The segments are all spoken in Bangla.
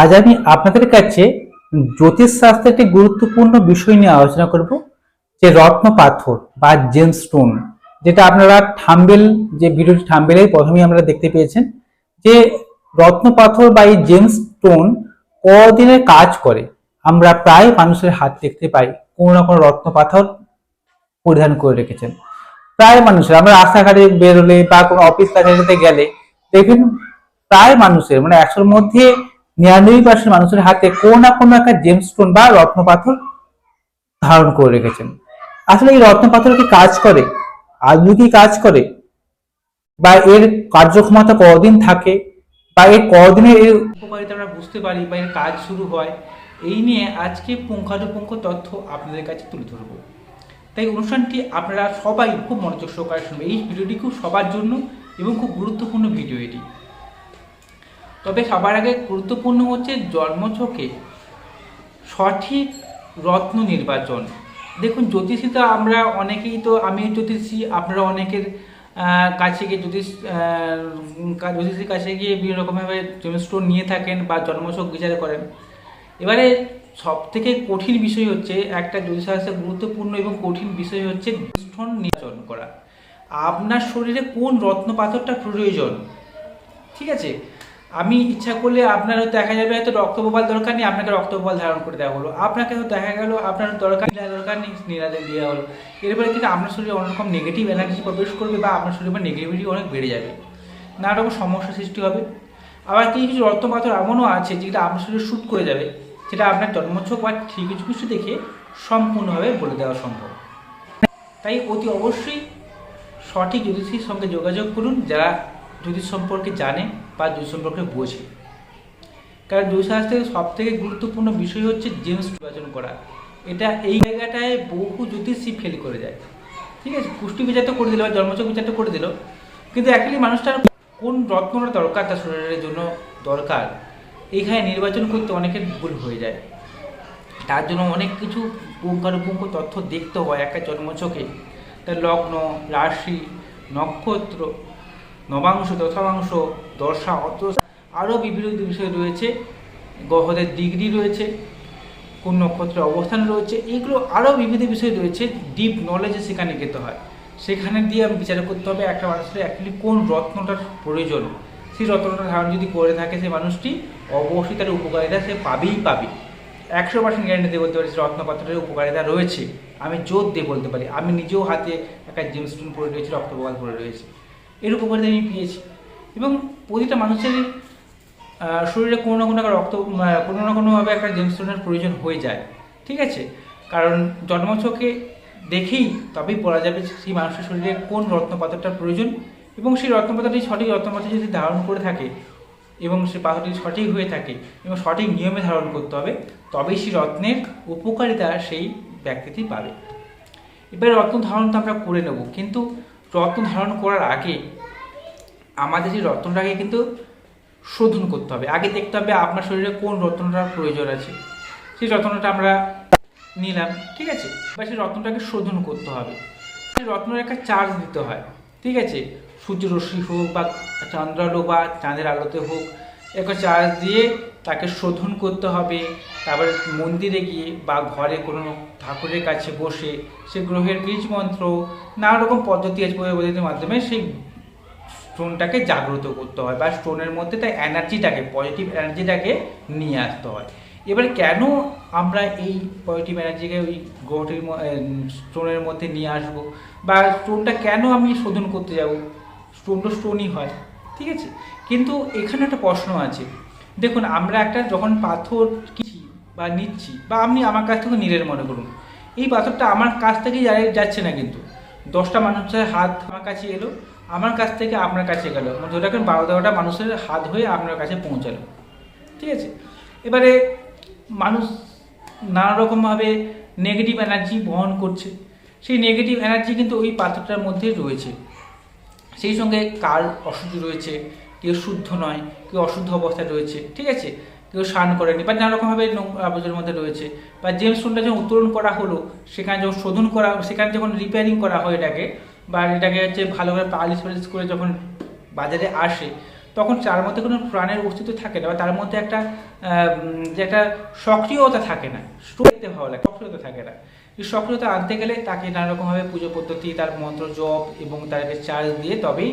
আজ আমি আপনাদের কাছে জ্যোতিষ শাস্ত্রের একটি গুরুত্বপূর্ণ বিষয় নিয়ে আলোচনা করব, যে রত্ন পাথর বা জেমস্টোন যেটা আপনারা থাম্বেল যে ভিডিওটি থাম্বেলেই প্রথমেই আমরা দেখতে পেয়েছেন, যে রত্ন পাথর বা এই জেমস্টোন কদিনের কাজ করে। আমরা প্রায় মানুষের হাত দেখতে পাই, কোনো না কোনো রত্ন পাথর পরিধান করে রেখেছেন। প্রায় মানুষের, আমরা রাস্তাঘাটে বেরোলে বা কোনো অফিস কাছাকাছিতে গেলে দেখবেন প্রায় মানুষের মানে একশোর মধ্যে নিরানব্বই পার্সেন্ট মানুষের হাতে কোনো না কোনো একটা জেমস্টোন বা রত্ন পাথর ধারণ করে রেখেছেন। আসলে এই রত্ন পাথর কি কাজ করে? আদৌ কি কাজ করে? বা এর কার্যক্ষমতা কদিন থাকে? বা এর কদিনের এর উপকারিতা আমরা বুঝতে পারি বা এর কাজ শুরু হয়? এই নিয়ে আজকে পুঙ্খানুপুঙ্খ তথ্য আপনাদের কাছে তুলে ধরবো। তাই অনুষ্ঠানটি আপনারা সবাই খুব মনোযোগ সহকারে শুনবেন। এই ভিডিওটি খুব সবার জন্য এবং খুব গুরুত্বপূর্ণ ভিডিও এটি। তবে সবার আগে গুরুত্বপূর্ণ হচ্ছে জন্মছকে সঠিক রত্ন নির্বাচন। দেখুন, জ্যোতিষী তো আমরা অনেকেই তো আমি জ্যোতিষী, আপনারা অনেকের কাছে গিয়ে জ্যোতিষ জ্যোতিষীর কাছে গিয়ে বিভিন্ন রকমভাবে জন্মস্টোন নিয়ে থাকেন বা জন্মছক বিচার করেন। এবারে সব থেকে কঠিন বিষয় হচ্ছে, একটা জ্যোতিষশাস্ত্রের গুরুত্বপূর্ণ এবং কঠিন বিষয় হচ্ছে স্টোন নির্বাচন করা। আপনার শরীরে কোন রত্ন পাথরটা প্রয়োজন? ঠিক আছে? আমি ইচ্ছা করলে আপনার হয়তো দেখা যাবে, হয়তো রক্ত রক্তপ্রবাল দরকার নেই, আপনাকে রক্ত রক্তপ্রবাল ধারণ করে দেওয়া হলো। আপনাকে হয়তো দেখা গেল, আপনার দরকার নীলা দরকার নেই নীলাতে দেওয়া হলো। এরপরে কিন্তু আপনার শরীরে অনেক রকম নেগেটিভ এনার্জি প্রবেশ করবে বা আপনার শরীরে নেগেটিভিটি অনেক বেড়ে যাবে। নানা রকম সমস্যা সৃষ্টি হবে। আবার কিছু কিছু রক্ত পাথর এমনও আছে যেটা আপনার শরীরে শ্যুট করে যাবে সেটা আপনার জন্মছক বা ঠিক কিছু কিছু দেখে সম্পূর্ণভাবে বলে দেওয়া সম্ভব। তাই অতি অবশ্যই সঠিক জ্যোতিষীর সঙ্গে যোগাযোগ করুন। যারা জ্যোতিষ সম্পর্কে জানে বা জ্যোতিষ সম্পর্কে বোঝে। কারণ জ্যোতিষশাস্ত্রের সব থেকে গুরুত্বপূর্ণ বিষয় হচ্ছে জেমস নির্বাচন করা। এটা এই জায়গাটায় বহু জ্যোতিষী ফেল করে যায়। ঠিক আছে? পুষ্টি বিচার তো করে দিল, বা জন্মচক বিচার তো করে দিল। কিন্তু অ্যাকচুয়ালি মানুষটার কোন রত্নটা দরকার? তার শরীরের জন্য দরকার। এইখানে নির্বাচন করতে অনেকের ভুল হয়ে যায়। তার জন্য অনেক কিছু পুঙ্খানুপুঙ্খ তথ্য দেখতে হয়। একটা জন্মছকে তার লগ্ন, রাশি, নক্ষত্র নবাংশ দশাংশ দশা অত আরও বিভিন্ন বিষয় রয়েছে। গ্রহদের ডিগ্রি রয়েছে কোন নক্ষত্রের অবস্থান রয়েছে, এগুলো আরও বিভিন্ন বিষয় রয়েছে ডিপ নলেজে সেখানে যেতে হয়। সেখানে দিয়ে আমি বিচার করতে হবে, একটা মানুষের অ্যাকচুয়ালি কোন রত্নটার প্রয়োজন। সেই রত্নটা ধারণ যদি করে থাকে, সেই মানুষটি অবশ্যই তার উপকারিতা সে পাবেই পাবে। একশো পার্সেন্ট গ্যারেন্টি দিয়ে বলতে পারি রত্নপাত্রের উপকারিতা রয়েছে। আমি জোর দিয়ে বলতে পারি, আমি নিজেও হাতে একটা জেমস্টোন পরে রয়েছি রক্তপ্রবাল পরে রয়েছে। এর উপকারিতা আমি পেয়েছি। এবং প্রতিটা মানুষের শরীরে কোনো না কোনো একটা রক্ত কোনো না কোনোভাবে একটা জেমস্টোনের প্রয়োজন হয়ে যায়। ঠিক আছে? কারণ জন্মছকে দেখেই তবেই বলা যাবে সেই মানুষের শরীরে কোন রত্নপাত্রটার প্রয়োজন এবং সেই রত্নপাত্রটি সঠিক রত্নপাত্র যদি ধারণ করে থাকে এবং সে পাথরটি সঠিক হয়ে থাকে এবং সঠিক নিয়মে ধারণ করতে হবে, তবেই সেই রত্নের উপকারিতা সেই ব্যক্তিটি পাবে। এবারে রত্ন ধারণ তো আমরা করে নেব, কিন্তু রত্ন ধারণ করার আগে আমাদের যে রত্নটাকে কিন্তু শোধন করতে হবে। আগে দেখতে হবে আপনার শরীরে কোন রত্নটার প্রয়োজন আছে। সেই রত্নটা আমরা নিলাম, ঠিক আছে? বা সেই রত্নটাকে শোধন করতে হবে। সেই রত্নের একটা চার্জ দিতে হয়, ঠিক আছে? সূর্যরশ্মি হোক বা চন্দ্রালো বা চাঁদের আলোতে হোক একটা চার্জ দিয়ে তাকে শোধন করতে হবে। তারপরে মন্দিরে গিয়ে বা ঘরে কোনো ঠাকুরের কাছে বসে সে গ্রহের বীজ মন্ত্র, নানা রকম পদ্ধতি আছে পদ্ধতির মাধ্যমে সেই স্টোনটাকে জাগ্রত করতে হয় বা স্টোনের মধ্যে তার এনার্জিটাকে পজিটিভ এনার্জিটাকে নিয়ে আসতে হয়। এবার কেন আমরা এই পজিটিভ এনার্জিকে ওই গ্রহটির স্টোনের মধ্যে নিয়ে আসব? বা স্টোনটা কেন আমি শোধন করতে যাব? স্টোন তো স্টোনই হয়। ঠিক আছে? কিন্তু এখানে একটা প্রশ্ন আছে। দেখুন, আমরা একটা যখন পাথর কিনছি বা নিচ্ছি, বা আপনি আমার কাছ থেকে নিলেন মনে করুন, এই পাথরটা আমার কাছ থেকে যাচ্ছে না কিন্তু। দশটা মানুষের হাত আমার কাছে এলো, আমার কাছ থেকে আপনার কাছে গেল। মানে ধরে রাখেন, বারো তেরোটা মানুষের হাত হয়ে আপনার কাছে পৌঁছালো। ঠিক আছে? এবারে মানুষ নানা রকমভাবে নেগেটিভ এনার্জি বহন করছে। সেই নেগেটিভ এনার্জি কিন্তু ওই পাথরটার মধ্যে রয়েছে। সেই সঙ্গে কার অশুদ্ধ রয়েছে, কেউ শুদ্ধ নয়, কেউ অশুদ্ধ অবস্থায় রয়েছে, ঠিক আছে? কেউ স্নান করেনি, বা নানা রকমভাবে আবর্জনার মধ্যে রয়েছে। বা জেমস স্টোনটা যখন উত্তোলন করা হলো, সেখানে যখন শোধন করা, সেখানে যখন রিপেয়ারিং করা হয় এটাকে, বা এটাকে হচ্ছে ভালোভাবে পালিশ পালিশ করে যখন বাজারে আসে, তখন তার মধ্যে কোনো প্রাণের অস্তিত্ব থাকে না, বা তার মধ্যে একটা যে একটা সক্রিয়তা থাকে না স্টোর দেখতে ভালো লাগে, সক্রিয়তা থাকে না। এই সক্রিয়তা আনতে গেলে তাকে নানা রকমভাবে পুজো পদ্ধতি, তার মন্ত্র জপ এবং তাকে চার্জ দিয়ে তবেই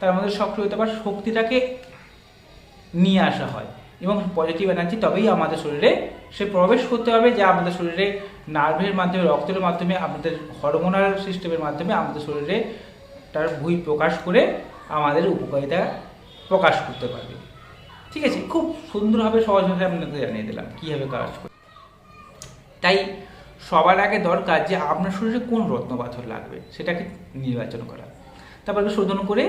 তার মধ্যে সক্রিয়তা বা শক্তিটাকে নিয়ে আসা হয় এবং পজিটিভ এনার্জি তবেই আমাদের শরীরে সে প্রবেশ করতে হবে, যা আমাদের শরীরে নার্ভের মাধ্যমে, রক্তের মাধ্যমে, আমাদের হরমোনাল সিস্টেমের মাধ্যমে আমাদের শরীরে তার বই প্রকাশ করে আমাদের উপকারিতা প্রকাশ করতে পারবে। ঠিক আছে, খুব সুন্দরভাবে সহজভাবে আপনাদের জানিয়ে দিলাম কীভাবে কাজ করে তাই সবার আগে দরকার যে আপনার শরীরে কোন রত্ন পাথর লাগবে, সেটাকে নির্বাচন করা। তারপরে শোধন করে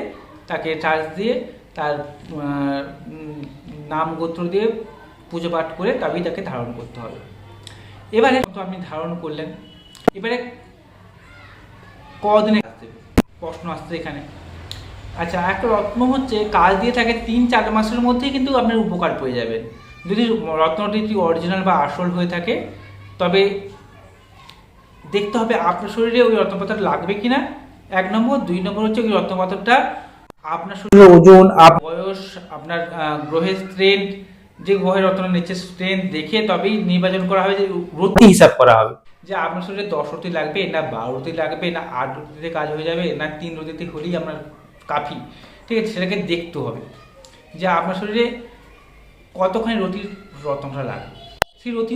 তাকে চার্জ দিয়ে তার নাম গোত্র দিয়ে পুজো পাঠ করে তবেই তাকে ধারণ করতে হবে। এবারে তো আপনি ধারণ করলেন। এবারে কদিনে আসতে প্রশ্ন আসছে এখানে। আচ্ছা একটা রত্ন হচ্ছে কাজ দিয়ে থাকে তিন চার মাসের মধ্যেই কিন্তু আপনার উপকার পেয়ে যাবেন যদি রত্নটি অরিজিনাল বা আসল হয়ে থাকে, তবে দেখতে হবে আপনার শরীরে ওই রত্নপাথর লাগবে কিনা। এক নম্বর। দুই নম্বর হচ্ছে ওই রত্নপাথরটা আপনার শরীরে ওজন বয়স, আপনার গ্রহের স্ট্রেন্থ যে গ্রহের রত্ন নিচ্ছে স্ট্রেন্থ দেখে তবেই নির্বাচন করা হবে, যে রতি হিসাব করা হবে। যে আপনার শরীরে দশ রতি লাগবে, না বারো রতি লাগবে, না আট রতিতে কাজ হয়ে যাবে, না তিন রতিতে হলেই আপনার কাফি। ঠিক আছে, সেটাকে দেখতে হবে। যে আপনার শরীরে কতখানি রতির রত্নটা লাগবে। সেই রতি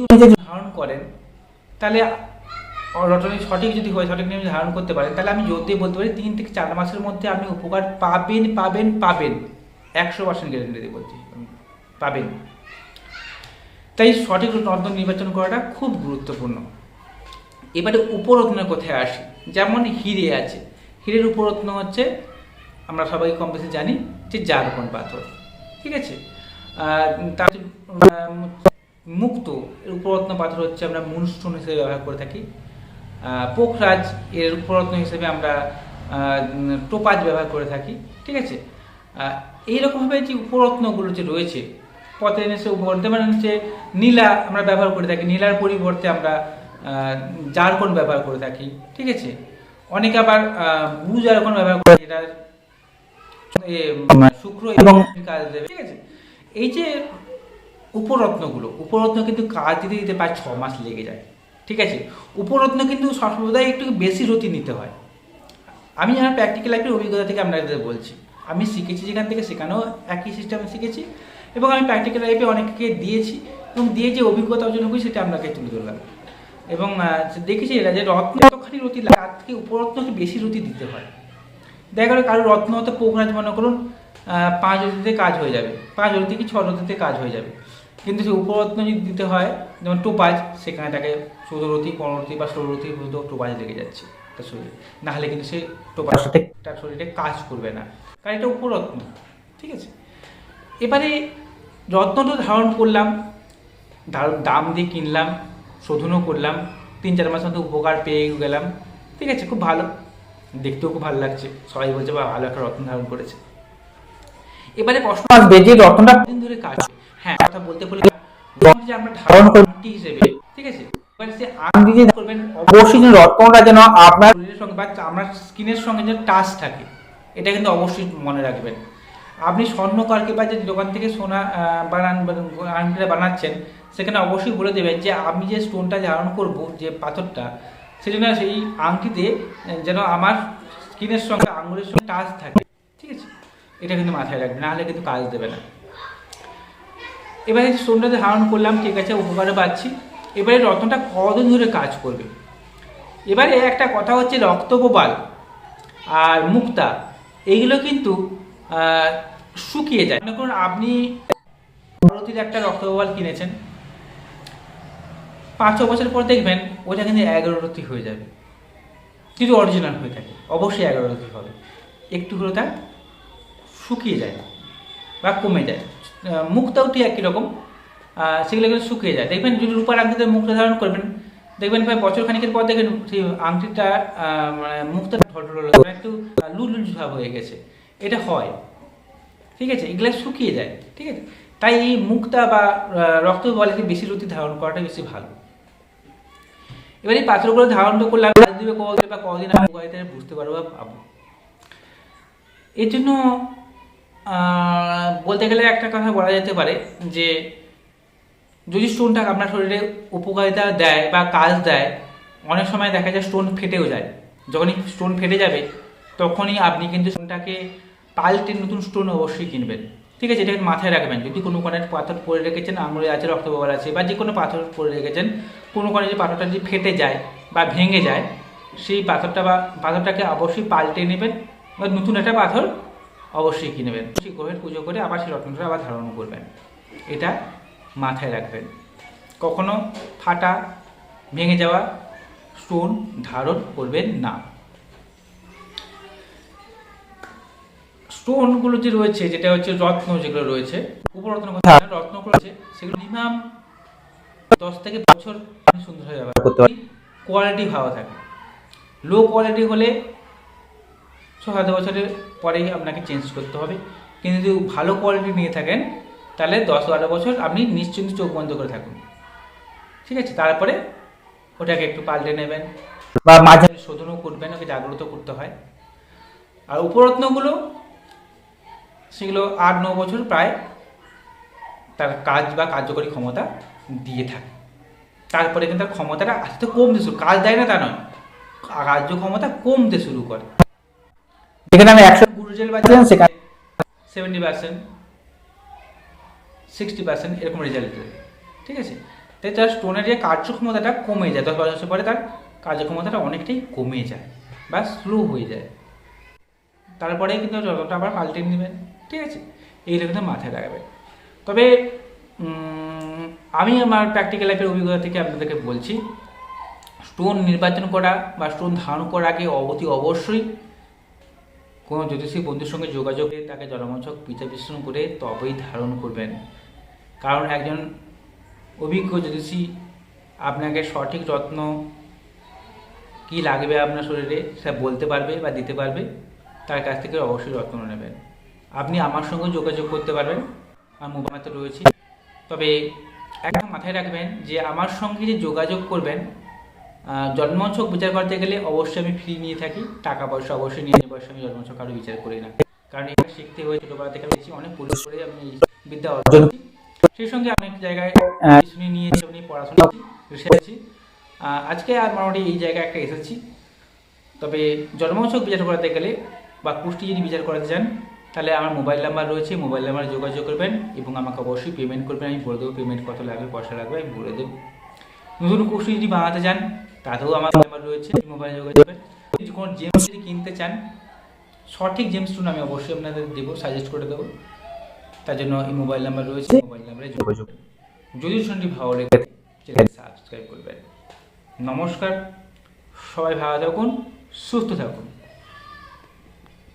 ধারণ করেন, তাহলে রটনি সঠিক যদি হয়, সঠিক নিয়মে ধারণ করতে পারেন তাহলে আমি দিয়ে বলতে পারি, তিন থেকে চার মাসের মধ্যে আপনি উপকার পাবেন পাবেন পাবেন। একশো পার্সেন্ট গ্যারেন্টি দিয়ে বলছি পাবেন। তাই সঠিক রত্ন নির্বাচন করাটা খুব গুরুত্বপূর্ণ। এবারে উপরত্নের কোথায় আসি? যেমন হিরে আছে। হিরের উপরত্ন হচ্ছে, আমরা সবাই কম বেশি জানি, যে জারকন পাথর। ঠিক আছে? তার মুক্ত। উপরত্ন পাথর হচ্ছে আমরা মুনস্টোন হিসেবে ব্যবহার করে থাকি। পোখরাজ এর উপরত্ন হিসেবে আমরা আহ, টোপাজ ব্যবহার করে থাকি ঠিক আছে? আহ, এইরকমভাবে যে উপরত্নগুলো যে রয়েছে পথে এসে বর্ধমান হচ্ছে নীলা আমরা ব্যবহার করে থাকি নীলার পরিবর্তে আমরা আহ, জারকন ব্যবহার করে থাকি ঠিক আছে? অনেকে আবার ব্লু জারকন ব্যবহার করে এটা শুক্র এবং কাজ দেবে ঠিক আছে? এই যে উপরত্নগুলো উপরত্ন কিন্তু কাজ দিতে দিতে প্রায় ছ মাস লেগে যায়। ঠিক আছে? উপরত্ন কিন্তু সর্বদাই একটু বেশি রতি নিতে হয়। আমি আমার প্র্যাকটিক্যাল লাইফের অভিজ্ঞতা থেকে আপনাদের বলছি। আমি শিখেছি যেখান থেকে, সেখানেও একই সিস্টেম শিখেছি এবং আমি প্র্যাকটিক্যাল লাইফে অনেককে দিয়েছি এবং দিয়ে যে অভিজ্ঞতা অর্জন করি সেটা আপনাকে তুলে ধরলাম। এবং দেখেছি এরা যে রত্ন যতখানি রতি তার থেকে উপরত্নকে বেশি রতি দিতে হয়। দেখা গেলো কারও রত্ন হতে পোখরাজ মনে করুন পাঁচ রতিতে কাজ হয়ে যাবে, পাঁচ রতি কি ছ রতিতে কাজ হয়ে যাবে। কিন্তু সে উপরত্ন যদি দিতে হয়, যেমন টোপাজ, সেখানে তাকে চৌদ্দ রতি পনেরো রতি বা ষোলো রতি পর্যন্ত টোপাজ লেগে যাচ্ছে তার শরীরে। না হলে কিন্তু সে টোপাজ সাথে তার শরীরে কাজ করবে না। কারণ এটা উপরত্ন ঠিক আছে? এবারে রত্নটা ধারণ করলাম দাম দিয়ে কিনলাম শোধনও করলাম তিন চার মাস মধ্যে উপকার পেয়ে গেলাম ঠিক আছে? খুব ভালো। দেখতেও খুব ভালো লাগছে। সবাই বলছে বা ভালো একটা রত্ন ধারণ করেছে। এবারে প্রশ্ন আসবে যে রত্নটা দিন ধরে কাজ হ্যাঁ কথা বলতে বলে যে আমরা ধারণ করি হিসেবে ঠিক আছে? এবারে সে আংটি যে করবেন অবশ্যই যেন রত্নটা যেন আপনার শরীরের সঙ্গে বা স্কিনের সঙ্গে যেন টাচ থাকে এটা কিন্তু অবশ্যই মনে রাখবেন। আপনি স্বর্ণকারকে বা যে দোকান থেকে সোনা বানান আংটিটা বানাচ্ছেন সেখানে অবশ্যই বলে দেবেন যে আমি যে স্টোনটা ধারণ করব যে পাথরটা সেজন্য সেই আংটিতে যেন আমার স্কিনের সঙ্গে আঙুলের সঙ্গে টাচ থাকে। ঠিক আছে? এটা কিন্তু মাথায় রাখবেন নাহলে কিন্তু কাজ দেবে না। এবারে স্টোনটা ধারণ করলাম ঠিক আছে উপকারে পাচ্ছি। এবারে রত্নটা কতদিন ধরে কাজ করবে। এবারে একটা কথা হচ্ছে রক্তগোপাল আর মুক্তা, এইগুলো কিন্তু শুকিয়ে যায়। মনে করুন আপনি ভারতীয় একটা রক্তগোপাল কিনেছেন, পাঁচ ছ বছর পর দেখবেন ওটা কিন্তু এগারো রতি হয়ে যাবে। যদি অরিজিনাল হয়ে থাকে, অবশ্যই এগারো রতি হবে। একটু হলে তা শুকিয়ে যায় বা কমে যায়। মুখটাও ঠিক একই রকম। সেগুলো কিন্তু শুকিয়ে যায়। দেখবেন যদি রূপার আংটিতে মুখটা ধারণ করবেন, দেখবেন প্রায় বছর খানিকের পর দেখবেন সেই আংটিটা মানে ঢলঢল মানে একটু লুল লুল ভাব হয়ে গেছে। এটা হয়। ঠিক আছে? এগুলো শুকিয়ে যায়। ঠিক আছে? তাই এই মুক্তা বা রক্ত বলে বেশি রুটি ধারণ করাটা বেশি ভালো। এবার এই পাত্রগুলো ধারণ তো করলে কাজ দিবে কদিন বা কদিন আমি বুঝতে পারব বা পাবো এর জন্য বলতে গেলে একটা কথা বলা যেতে পারে যে যদি স্টোনটা আপনার শরীরে উপকারিতা দেয় বা কাজ দেয়, অনেক সময় দেখা যায় স্টোন ফেটেও যায়। যখনই স্টোন ফেটে যাবে, তখনই আপনি কিন্তু স্টোনটাকে পাল্টে নতুন স্টোন অবশ্যই কিনবেন। ঠিক আছে, এটাকে মাথায় রাখবেন। যদি কোনো কোনো পাথর পরে রেখেছেন, আঙুলে আছে রক্তপ্রবাহ আছে, বা যে কোনো পাথর পরে রেখেছেন, কোনো কোনো যে পাথরটা যদি ফেটে যায় বা ভেঙে যায়, সেই পাথরটা বা পাথরটাকে অবশ্যই পাল্টে নেবেন বা নতুন একটা পাথর অবশ্যই কিনবেন। সেই গ্রহের পুজো করে আবার সেই রত্নটা আবার ধারণ করবেন। এটা মাথায় রাখবেন। কখনো ফাটা ভেঙে যাওয়া স্টোন ধারণ করবেন না। স্টোনগুলো যে রয়েছে যেটা হচ্ছে রত্ন যেগুলো রয়েছে উপরত্ন রত্নগুলো আছে সেগুলো মিনিমাম দশ থেকে বছর ব্যবহার করতে পারেন কোয়ালিটি ভালো থাকে। লো কোয়ালিটি হলে ছ সাত বছরের পরেই আপনাকে চেঞ্জ করতে হবে। কিন্তু যদি ভালো কোয়ালিটি নিয়ে থাকেন তাহলে দশ বারো বছর আপনি নিশ্চিন্ত চোখ বন্ধ করে থাকুন। ঠিক আছে? তারপরে ওটাকে একটু পাল্টে নেবেন বা মাঝে শোধনও করবেন, ওকে জাগ্রত করতে হয়। আর উপরত্নগুলো, সেগুলো আট ন বছর প্রায় তার কাজ বা কার্যকরী ক্ষমতা দিয়ে থাকে। তারপরে কিন্তু তার ক্ষমতাটা আস্তে কমতে শুরু, কাজ দেয় না তা নয়, কার্য ক্ষমতা কমতে শুরু করে। যেখানে আমি একশো গুরুজেল বাজছিলাম সেখানে সেভেন্টি পার্সেন্ট সিক্সটি পার্সেন্ট এরকম রেজাল্ট দেবে ঠিক আছে? তাই তার স্টোনের যে কার্যক্ষমতাটা কমে যায়। দশ বারো বছর পরে তার কার্যক্ষমতাটা অনেকটাই কমে যায় বা স্লো হয়ে যায়। তারপরে কিন্তু যতটা আবার পাল্টে নেবেন ঠিক আছে? এইটা কিন্তু মাথায় রাখবেন তবে আমি আমার প্র্যাকটিক্যাল লাইফের অভিজ্ঞতা থেকে আপনাদেরকে বলছি স্টোন নির্বাচন করা বা স্টোন ধারণ করার আগে অবতি অবশ্যই কোনো জ্যোতিষী বন্ধুর সঙ্গে যোগাযোগ তাকে জলমোচক বিচার বিশ্লেষণ করে তবেই ধারণ করবেন। কারণ একজন অভিজ্ঞ জ্যোতিষী আপনাকে সঠিক যত্ন কি লাগবে আপনার শরীরে সেটা বলতে পারবে বা দিতে পারবে, তার কাছ থেকে অবশ্যই যত্ন নেবেন। আপনি আমার সঙ্গে যোগাযোগ করতে পারবেন। আমার মোবাইলতে রয়েছে। তবে একটা মাথায় রাখবেন যে আমার সঙ্গে যে যোগাযোগ করবেন জন্মছক বিচার করতে গেলে অবশ্যই আমি ফ্রি নিয়ে থাকি। টাকা পয়সা অবশ্যই নিয়ে পয়সা আমি জন্মছক আরও বিচার করি না। কারণ এটা শিখতে হয়ে ছোটোবেলা থেকে পেয়েছি অনেক পরিশ্রম করে আমি বিদ্যা অর্জন সেই সঙ্গে অনেক জায়গায় শুনে নিয়েছি উনি পড়াশোনা এসেছি আজকে আর মোটামুটি এই জায়গায় একটা এসেছি তবে জন্মছক বিচার করাতে গেলে বা কুষ্টি যদি বিচার করাতে চান তাহলে আমার মোবাইল নাম্বার রয়েছে। মোবাইল নাম্বারে যোগাযোগ করবেন এবং আমাকে অবশ্যই পেমেন্ট করবেন। আমি বলে দেবো পেমেন্ট কত লাগবে পয়সা লাগবে আমি বলে দেবো। নতুন কুষ্টি যদি বানাতে চান তাতেও আমার নাম্বার রয়েছে। মোবাইল যোগাযোগ করবেন। যদি কোনো জেমস যদি কিনতে চান সঠিক জেমস টুন আমি অবশ্যই আপনাদের দেবো সাজেস্ট করে দেবো। তার জন্য এই মোবাইল নাম্বার রয়েছে। নাম্বারে যোগাযোগ যদি শুনটি ভালো লেগে চ্যানেল সাবস্ক্রাইব করবেন। নমস্কার, সবাই ভালো থাকুন, সুস্থ থাকুন।